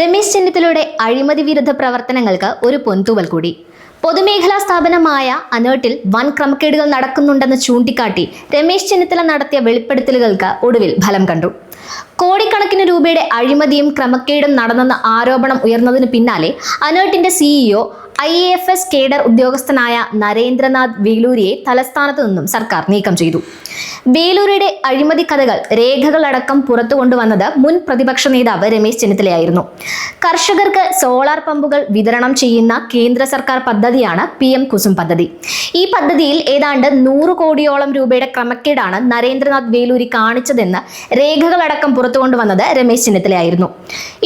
രമേശ് ചെന്നിത്തലയുടെ അഴിമതി വിരുദ്ധ പ്രവർത്തനങ്ങൾക്ക് ഒരു പൊൻതൂവൽ കൂടി. പൊതുമേഖലാ സ്ഥാപനമായ അനേട്ടിൽ വൻ ക്രമക്കേടുകൾ നടക്കുന്നുണ്ടെന്ന് ചൂണ്ടിക്കാട്ടി രമേശ് ചെന്നിത്തല നടത്തിയ വെളിപ്പെടുത്തലുകൾക്ക് ഒടുവിൽ ഫലം കണ്ടു. കോടിക്കണക്കിന് രൂപയുടെ അഴിമതിയും ക്രമക്കേടും നടന്നെന്ന ആരോപണം ഉയർന്നതിന് പിന്നാലെ അനേട്ടിന്റെ CEO I A F S cadre ഉദ്യോഗസ്ഥനായ നരേന്ദ്രനാഥ് വേലൂരിയെ തലസ്ഥാനത്ത് നിന്നും സർക്കാർ നീക്കം ചെയ്തു. വേലൂരിയുടെ അഴിമതി കഥകൾ രേഖകളടക്കം പുറത്തു കൊണ്ടുവന്നത് മുൻ പ്രതിപക്ഷ നേതാവ് രമേശ് ചെന്നിത്തലയായിരുന്നു. കർഷകർക്ക് സോളാർ പമ്പുകൾ വിതരണം ചെയ്യുന്ന കേന്ദ്ര സർക്കാർ പദ്ധതിയാണ് പി എം കുസും പദ്ധതി. ഈ പദ്ധതിയിൽ ഏതാണ്ട് നൂറ് കോടിയോളം രൂപയുടെ ക്രമക്കേടാണ് നരേന്ദ്രനാഥ് വേലൂരി കാണിച്ചതെന്ന് രേഖകളടക്കം പുറത്തു കൊണ്ടുവന്നത് രമേശ് ചെന്നിത്തലയായിരുന്നു.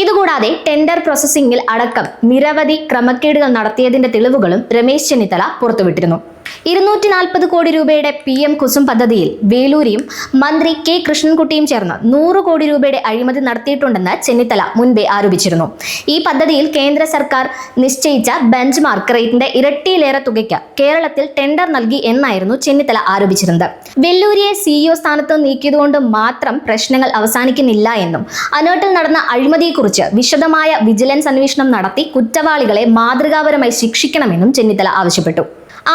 ഇതുകൂടാതെ ടെൻഡർ പ്രോസസ്സിംഗിൽ അടക്കം നിരവധി ക്രമക്കേടുകൾ നടത്തിയതിന്റെ തെളിവുകളും രമേശ് ചെന്നിത്തല പുറത്തുവിട്ടിരുന്നു ഇരുന്നൂറ്റി നാൽപ്പത് കോടി രൂപയുടെ പി എം കുസും പദ്ധതിയിൽ വേലൂരിയും മന്ത്രി കെ കൃഷ്ണൻകുട്ടിയും ചേർന്ന് നൂറ് കോടി രൂപയുടെ അഴിമതി നടത്തിയിട്ടുണ്ടെന്ന് ചെന്നിത്തല മുൻപേ ആരോപിച്ചിരുന്നു. ഈ പദ്ധതിയിൽ കേന്ദ്ര സർക്കാർ നിശ്ചയിച്ച ബെഞ്ച് മാർക്ക് റേറ്റിന്റെ ഇരട്ടിയിലേറെ തുകയ്ക്ക് കേരളത്തിൽ ടെൻഡർ നൽകി എന്നായിരുന്നു ചെന്നിത്തല ആരോപിച്ചിരുന്നത്. വെല്ലൂരിയെ സിഇഒ സ്ഥാനത്ത് നീക്കിയതുകൊണ്ട് മാത്രം പ്രശ്നങ്ങൾ അവസാനിക്കുന്നില്ല എന്നും അനോട്ടിൽ നടന്ന അഴിമതിയെക്കുറിച്ച് വിശദമായ വിജിലൻസ് അന്വേഷണം നടത്തി കുറ്റവാളികളെ മാതൃകാപരമായി ശിക്ഷിക്കണമെന്നും ചെന്നിത്തല ആവശ്യപ്പെട്ടു.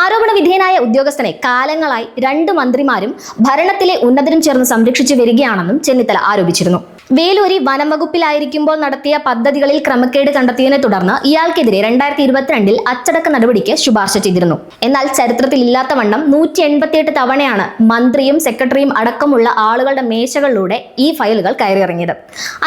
ആരോപണ വിധേയനായ ഉദ്യോഗസ്ഥനെ കാലങ്ങളായി രണ്ട് മന്ത്രിമാരും ഭരണത്തിലെ ഉന്നതരും ചേർന്ന് സംരക്ഷിച്ചു വരികയാണെന്നും ചെന്നിത്തല ആരോപിച്ചിരുന്നു. വേലൂരി വനം വകുപ്പിലായിരിക്കുമ്പോൾ നടത്തിയ പദ്ധതികളിൽ ക്രമക്കേട് കണ്ടെത്തിയതിനെ തുടർന്ന് ഇയാൾക്കെതിരെ രണ്ടായിരത്തി ഇരുപത്തിരണ്ടിൽ അച്ചടക്ക നടപടിക്ക് ശുപാർശ ചെയ്തിരുന്നു. എന്നാൽ ചരിത്രത്തിൽ ഇല്ലാത്ത വണ്ണം നൂറ്റി എൺപത്തിയെട്ട് തവണയാണ് മന്ത്രിയും സെക്രട്ടറിയും അടക്കമുള്ള ആളുകളുടെ മേശകളിലൂടെ ഈ ഫയലുകൾ കയറിയിറങ്ങിയത്.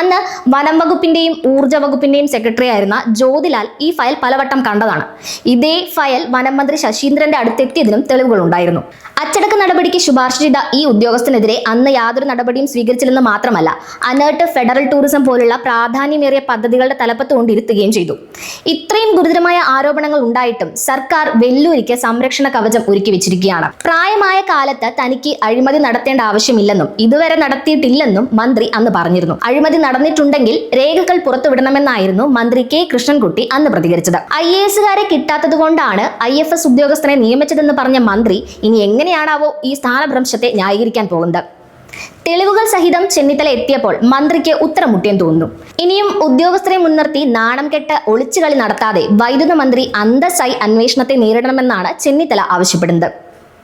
അന്ന് വനം വകുപ്പിന്റെയും ഊർജ വകുപ്പിന്റെയും സെക്രട്ടറി ആയിരുന്ന ജ്യോതിലാൽ ഈ ഫയൽ പലവട്ടം കണ്ടതാണ്. ഇതേ ഫയൽ വനം മന്ത്രി ശശീന്ദ്രന്റെ അടുത്തെത്തിയതിനും തെളിവുകൾ ഉണ്ടായിരുന്നു അച്ചടക്ക നടപടിക്ക് ശുപാർശ ചെയ്ത ഈ ഉദ്യോഗസ്ഥനെതിരെ അന്ന് യാതൊരു നടപടിയും സ്വീകരിച്ചില്ലെന്ന് മാത്രമല്ല അനേർട്ട് ഫെഡറൽ ടൂറിസം പോലുള്ള പ്രാധാന്യമേറിയ പദ്ധതികളുടെ തലപ്പത്ത് കൊണ്ടിരുത്തുകയും ചെയ്തു. ഇത്രയും ഗുരുതരമായ ആരോപണങ്ങൾ ഉണ്ടായിട്ടും സർക്കാർ വെല്ലൂരിക്ക് സംരക്ഷണ കവചം ഒരുക്കി വെച്ചിരിക്കുകയാണ്. പ്രായമായ കാലത്ത് തനിക്ക് അഴിമതി നടത്തേണ്ട ആവശ്യമില്ലെന്നും ഇതുവരെ നടത്തിയിട്ടില്ലെന്നും മന്ത്രി അന്ന് പറഞ്ഞിരുന്നു. അഴിമതി നടന്നിട്ടുണ്ടെങ്കിൽ രേഖകൾ പുറത്തുവിടണമെന്നായിരുന്നു മന്ത്രി കെ. കൃഷ്ണൻകുട്ടി അന്ന് പ്രതികരിച്ചത്. ഐ എ എസുകാരെ കിട്ടാത്തത് കൊണ്ടാണ് ഐ എഫ് എസ് ഉദ്യോഗസ്ഥനെ നിയമിച്ചതെന്ന് പറഞ്ഞ മന്ത്രി ഇനി എങ്ങനെയാണാവോ ഈ സ്ഥാനഭ്രംശത്തെ ന്യായീകരിക്കാൻ പോകുന്നത്? തെളിവുകൾ സഹിതം ചെന്നിത്തല എത്തിയപ്പോൾ മന്ത്രിക്ക് ഉത്തരം മുട്ടിയെന്ന് തോന്നുന്നു. ഇനിയും ഉദ്യോഗസ്ഥരെ മുൻനിർത്തി നാണം കെട്ട് ഒളിച്ചുകളി നടത്താതെ വൈദ്യുത മന്ത്രി അന്തസ്സായി അന്വേഷണത്തെ നേരിടണമെന്നാണ് ചെന്നിത്തല ആവശ്യപ്പെടുന്നത്.